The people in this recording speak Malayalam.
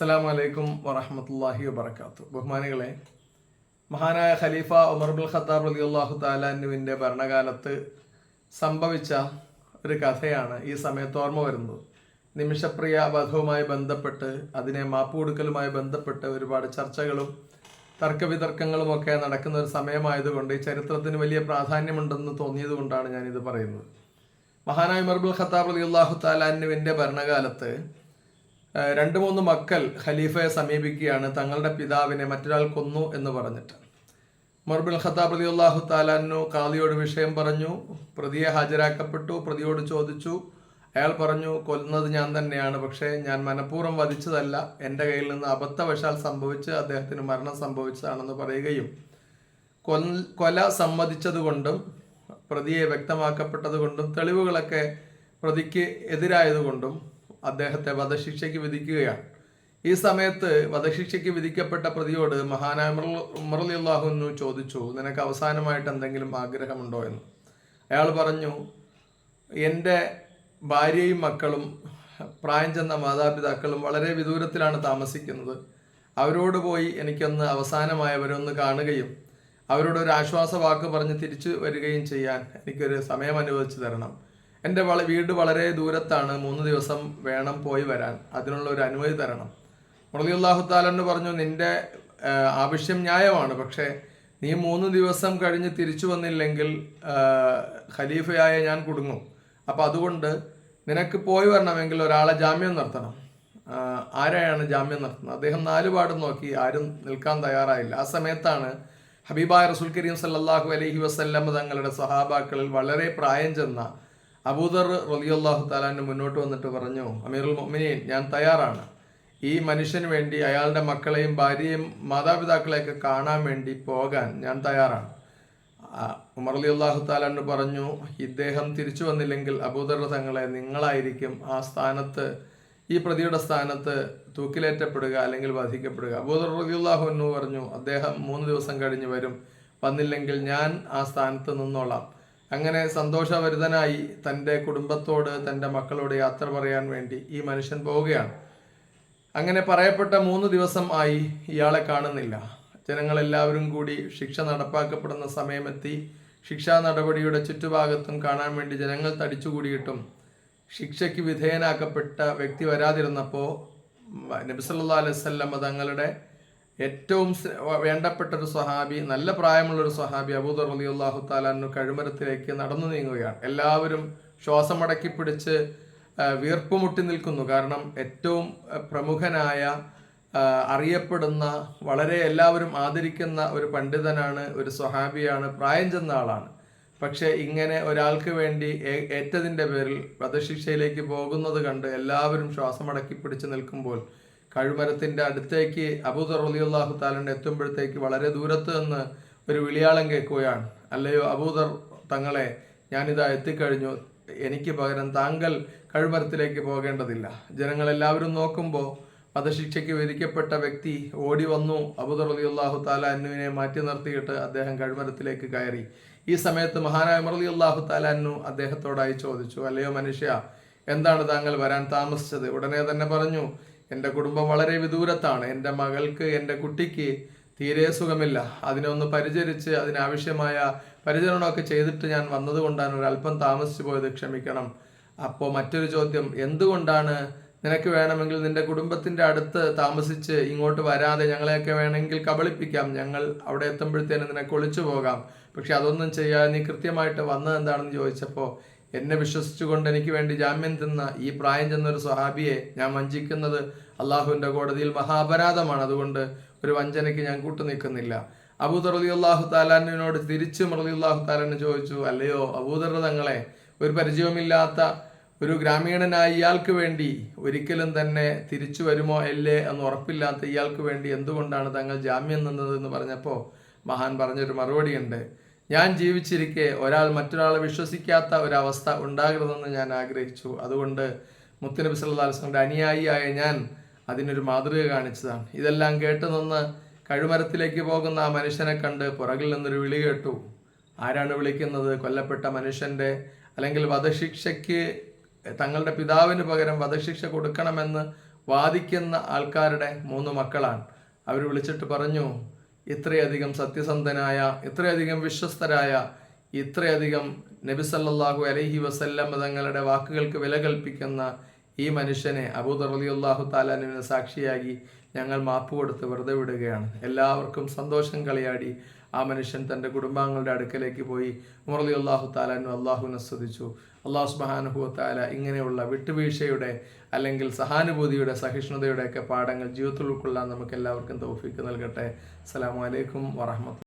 അസ്സലാമു വലൈക്കും വറഹമത്തല്ലാഹി വബർക്കാത്തു ബഹുമാനികളെ മഹാനായ ഖലീഫ ഉമർ ബുൽ ഖത്താബ് അലി അള്ളാഹു താലാനുവിന്റെ ഭരണകാലത്ത് സംഭവിച്ച ഒരു കഥയാണ് ഈ സമയത്ത് ഓർമ്മ വരുന്നത്. നിമിഷപ്രിയ വധവുമായി ബന്ധപ്പെട്ട് അതിനെ മാപ്പ് കൊടുക്കലുമായി ബന്ധപ്പെട്ട് ഒരുപാട് ചർച്ചകളും തർക്കവിതർക്കങ്ങളും ഒക്കെ നടക്കുന്ന ഒരു സമയമായതുകൊണ്ട് ഈ ചരിത്രത്തിന് വലിയ പ്രാധാന്യമുണ്ടെന്ന് തോന്നിയത് കൊണ്ടാണ് ഞാനിത് പറയുന്നത്. മഹാനായ ഉമർബുൽ ഖത്താബ് അലി അള്ളാഹു താലാനുവിന്റെ ഭരണകാലത്ത് രണ്ട് മൂന്ന് മക്കൾ ഖലീഫയെ സമീപിക്കുകയാണ്. തങ്ങളുടെ പിതാവിനെ മറ്റൊരാൾ കൊന്നു എന്ന് പറഞ്ഞിട്ട്. മർബുൽ ഖത്താബ് അലി അള്ളാഹു താലാനു കാളിയോട് വിഷയം പറഞ്ഞു. പ്രതിയെ ഹാജരാക്കപ്പെട്ടു. പ്രതിയോട് ചോദിച്ചു. അയാൾ പറഞ്ഞു കൊല്ലുന്നത് ഞാൻ തന്നെയാണ്. പക്ഷേ ഞാൻ മനഃപൂർവം വധിച്ചതല്ല. എന്റെ കയ്യിൽ നിന്ന് അബദ്ധവശാൽ സംഭവിച്ച് അദ്ദേഹത്തിന് മരണം സംഭവിച്ചതാണെന്ന് പറയുകയും കൊൽ- കൊല സമ്മതിച്ചതുകൊണ്ടും പ്രതിയെ വ്യക്തമാക്കപ്പെട്ടതുകൊണ്ടും തെളിവുകളൊക്കെ പ്രതിക്ക് എതിരായതുകൊണ്ടും അദ്ദേഹത്തെ വധശിക്ഷയ്ക്ക് വിധിക്കുകയാണ്. ഈ സമയത്ത് വധശിക്ഷയ്ക്ക് വിധിക്കപ്പെട്ട പ്രതിയോട് മഹാനായ മുറലി അള്ളാഹുന്നു ചോദിച്ചു നിനക്ക് അവസാനമായിട്ട് എന്തെങ്കിലും ആഗ്രഹമുണ്ടോ എന്ന്? അയാൾ പറഞ്ഞു എന്റെ ഭാര്യയും മക്കളും പ്രായം ചെന്ന മാതാപിതാക്കളും വളരെ വിദൂരത്തിലാണ് താമസിക്കുന്നത്. അവരോട് പോയി എനിക്കൊന്ന് അവസാനമായി അവരൊന്ന് കാണുകയും അവരോട് ഒരു ആശ്വാസ വാക്ക് പറഞ്ഞ് തിരിച്ചു വരികയും ചെയ്യാൻ എനിക്കൊരു സമയം അനുവദിച്ചു തരണം. എന്റെ വള വീട് വളരെ ദൂരത്താണ്. മൂന്ന് ദിവസം വേണം പോയി വരാൻ. അതിനുള്ള ഒരു അനുമതി തരണം. മുറലി അള്ളാഹു താലെന്ന് പറഞ്ഞു നിന്റെ ആവശ്യം ന്യായമാണ്. പക്ഷേ നീ മൂന്ന് ദിവസം കഴിഞ്ഞ് തിരിച്ചു വന്നില്ലെങ്കിൽ ഖലീഫയായ ഞാൻ കുടുങ്ങും. അപ്പം അതുകൊണ്ട് നിനക്ക് പോയി വരണമെങ്കിൽ ഒരാളെ ജാമ്യം നിർത്തണം. ആരെയാണ് ജാമ്യം നിർത്തുന്നത്? അദ്ദേഹം നാലുപാടും നോക്കി ആരും നിൽക്കാൻ തയ്യാറായില്ല. ആ സമയത്താണ് ഹബീബായ റസുൽ കരീം സല്ലാഹു അലഹി വസല്ലം തങ്ങളുടെ സഹാബാക്കളിൽ വളരെ പ്രായം ചെന്ന അബൂദർ റളിയല്ലാഹു താലാന് മുന്നോട്ട് വന്നിട്ട് പറഞ്ഞു അമീറുൽ മുഅ്മിനീൻ ഞാൻ തയ്യാറാണ്. ഈ മനുഷ്യന് വേണ്ടി അയാളുടെ മക്കളെയും ഭാര്യയും മാതാപിതാക്കളെയൊക്കെ കാണാൻ വേണ്ടി പോകാൻ ഞാൻ തയ്യാറാണ്. ഉമർ അലി അള്ളാഹു താലാന്ന് പറഞ്ഞു ഇദ്ദേഹം തിരിച്ചു വന്നില്ലെങ്കിൽ അബൂദർ തങ്ങളെ നിങ്ങളായിരിക്കും ആ സ്ഥാനത്ത് ഈ പ്രതിയുടെ സ്ഥാനത്ത് തൂക്കിലേറ്റപ്പെടുക അല്ലെങ്കിൽ വധിക്കപ്പെടുക അബൂദർ റലി അള്ളാഹു എന്ന് പറഞ്ഞു അദ്ദേഹം മൂന്ന് ദിവസം കഴിഞ്ഞ് വരും. വന്നില്ലെങ്കിൽ ഞാൻ ആ സ്ഥാനത്ത് നിന്നോളാം. അങ്ങനെ സന്തോഷഭരിതനായി തന്റെ കുടുംബത്തോട് തന്റെ മക്കളോട് യാത്ര പറയാൻ വേണ്ടി ഈ മനുഷ്യൻ പോവുകയാണ്. അങ്ങനെ പറയപ്പെട്ട മൂന്ന് ദിവസം ആയി ഇയാളെ കാണുന്നില്ല. ജനങ്ങളെല്ലാവരും കൂടി ശിക്ഷ നടപ്പാക്കപ്പെടുന്ന സമയമെത്തി. ശിക്ഷാ നടപടിയുടെ ചുറ്റുഭാഗത്തും കാണാൻ വേണ്ടി ജനങ്ങൾ തടിച്ചുകൂടിയിട്ടും ശിക്ഷയ്ക്ക് വിധേയനാക്കപ്പെട്ട വ്യക്തി വരാതിരുന്നപ്പോൾ നബി സല്ലല്ലാഹു അലൈഹി വസല്ലം തങ്ങളുടെ ഏറ്റവും വേണ്ടപ്പെട്ട ഒരു സ്വഹാബി നല്ല പ്രായമുള്ള ഒരു സ്വഹാബി അബൂദർ അലി അള്ളാഹു താലാനു കഴുമരത്തിലേക്ക് നടന്നു നീങ്ങുകയാണ്. എല്ലാവരും ശ്വാസമടക്കി പിടിച്ച് വീർപ്പുമുട്ടി വീർപ്പ് മുട്ടി നിൽക്കുന്നു. കാരണം ഏറ്റവും പ്രമുഖനായ അറിയപ്പെടുന്ന വളരെ എല്ലാവരും ആദരിക്കുന്ന ഒരു പണ്ഡിതനാണ് ഒരു സ്വഹാബിയാണ് പ്രായം ചെന്ന ആളാണ്. പക്ഷേ ഇങ്ങനെ ഒരാൾക്ക് വേണ്ടി ഏറ്റതിന്റെ പേരിൽ വധശിക്ഷയിലേക്ക് പോകുന്നത് കണ്ട് എല്ലാവരും ശ്വാസമടക്കി പിടിച്ചു നിൽക്കുമ്പോൾ കഴുമരത്തിന്റെ അടുത്തേക്ക് അബൂദർ അലിയുള്ളാഹു താലന്റെ എത്തുമ്പോഴത്തേക്ക് വളരെ ദൂരത്ത് നിന്ന് ഒരു വിളിയാളം കേൾക്കുകയാണ്. അല്ലയോ അബൂദർ തങ്ങളെ ഞാനിതാ എത്തിക്കഴിഞ്ഞു. എനിക്ക് പകരം താങ്കൾ കഴുമരത്തിലേക്ക് പോകേണ്ടതില്ല. ജനങ്ങളെല്ലാവരും നോക്കുമ്പോൾ വധശിക്ഷയ്ക്ക് വിധിക്കപ്പെട്ട വ്യക്തി ഓടി വന്നു. അബൂദർ അലിയുള്ളാഹു താല അന്നുവിനെ മാറ്റി നിർത്തിയിട്ട് അദ്ദേഹം കഴുമരത്തിലേക്ക് കയറി. ഈ സമയത്ത് മഹാനായ മറലി അള്ളാഹു താലാന്നു അദ്ദേഹത്തോടായി ചോദിച്ചു അല്ലയോ മനുഷ്യ എന്താണ് താങ്കൾ വരാൻ താമസിച്ചത്? ഉടനെ തന്നെ പറഞ്ഞു എന്റെ കുടുംബം വളരെ വിദൂരത്താണ്. എന്റെ മകൾക്ക് എന്റെ കുട്ടിക്ക് തീരെ സുഖമില്ല. അതിനെ ഒന്ന് പരിചരിച്ച് അതിനാവശ്യമായ പരിചരണമൊക്കെ ചെയ്തിട്ട് ഞാൻ വന്നതുകൊണ്ടാണ് ഒരല്പം താമസിച്ചു പോയത്. ക്ഷമിക്കണം. അപ്പോൾ മറ്റൊരു ചോദ്യം. എന്തുകൊണ്ടാണ് നിനക്ക് വേണമെങ്കിൽ നിന്റെ കുടുംബത്തിന്റെ അടുത്ത് താമസിച്ച് ഇങ്ങോട്ട് വരാതെ ഞങ്ങളെയൊക്കെ വേണമെങ്കിൽ കബളിപ്പിക്കാം? ഞങ്ങൾ അവിടെ എത്തുമ്പോഴത്തേനും നിനക്ക് ഒളിച്ചു പോകാം. പക്ഷെ അതൊന്നും ചെയ്യാതെ നീ കൃത്യമായിട്ട് വന്നത് എന്താണെന്ന് ചോദിച്ചപ്പോൾ എന്നെ വിശ്വസിച്ചുകൊണ്ട് എനിക്ക് വേണ്ടി ജാമ്യം തിന്ന ഈ പ്രായം ചെന്ന ഒരു സ്വഹാബിയെ ഞാൻ വഞ്ചിക്കുന്നത് അള്ളാഹുവിന്റെ കോടതിയിൽ മഹാപരാധമാണ്. അതുകൊണ്ട് ഒരു വഞ്ചനയ്ക്ക് ഞാൻ കൂട്ടു നിൽക്കുന്നില്ല. അബൂദർ അലി അള്ളാഹു താലാനോട് തിരിച്ചു മറലി അള്ളാഹു താലാന് ചോദിച്ചു അല്ലയോ അബൂദർ തങ്ങളെ ഒരു പരിചയമില്ലാത്ത ഒരു ഗ്രാമീണനായ ഇയാൾക്ക് വേണ്ടി ഒരിക്കലും തന്നെ തിരിച്ചു വരുമോ അല്ലേ എന്ന് ഉറപ്പില്ലാത്ത ഇയാൾക്ക് വേണ്ടി എന്തുകൊണ്ടാണ് തങ്ങൾ ജാമ്യം നിന്നത് എന്ന് പറഞ്ഞപ്പോൾ മഹാൻ പറഞ്ഞൊരു മറുപടിയുണ്ട്. ഞാൻ ജീവിച്ചിരിക്കെ ഒരാൾ മറ്റൊരാളെ വിശ്വസിക്കാത്ത ഒരവസ്ഥ ഉണ്ടാകരുതെന്ന് ഞാൻ ആഗ്രഹിച്ചു. അതുകൊണ്ട് മുത്തനബി സല്ലല്ലാഹു അലൈഹി വസല്ലമയുടെ അനുയായിയായ ഞാൻ അതിനൊരു മാതൃക കാണിച്ചതാണ്. ഇതെല്ലാം കേട്ട് നിന്ന് കഴുമരത്തിലേക്ക് പോകുന്ന ആ മനുഷ്യനെ കണ്ട് പുറകിൽ നിന്നൊരു വിളി കേട്ടു. ആരാണ് വിളിക്കുന്നത്? കൊല്ലപ്പെട്ട മനുഷ്യന്റെ അല്ലെങ്കിൽ വധശിക്ഷയ്ക്ക് തങ്ങളുടെ പിതാവിന് പകരം വധശിക്ഷ കൊടുക്കണമെന്ന് വാദിക്കുന്ന ആൾക്കാരുടെ മൂന്ന് മക്കളാണ്. അവർ വിളിച്ചിട്ട് പറഞ്ഞു ഇത്രയധികം സത്യസന്ധനായ ഇത്രയധികം വിശ്വസ്തരായ ഇത്രയധികം നബിസല്ലാഹു അലഹി വസല്ലം തങ്ങളുടെ വാക്കുകൾക്ക് വില കൽപ്പിക്കുന്ന ഈ മനുഷ്യനെ അബൂദർ അള്ളാഹു താലാനുവിനെ സാക്ഷിയാക്കി ഞങ്ങൾ മാപ്പ് കൊടുത്ത് വെറുതെ വിടുകയാണ്. എല്ലാവർക്കും സന്തോഷം കളിയാടി. ആ മനുഷ്യൻ തന്റെ കുടുംബാംഗങ്ങളുടെ അടുക്കലേക്ക് പോയി മുറലി അള്ളാഹു താലാനു അള്ളാഹുവിനെ സ്തുതിച്ചു. അള്ളാഹു സുബാനുഹു താല ഇങ്ങനെയുള്ള വിട്ടുവീഴ്ചയുടെ അല്ലെങ്കിൽ സഹാനുഭൂതിയുടെ സഹിഷ്ണുതയുടെയൊക്കെ പാഠങ്ങൾ ജീവിതത്തിൽ ഉൾക്കൊള്ളാൻ നമുക്ക് എല്ലാവർക്കും തൗഫീക്ക് നൽകട്ടെ. അസ്സാം അലൈക്കും വറഹ്മത്തുള്ളാഹി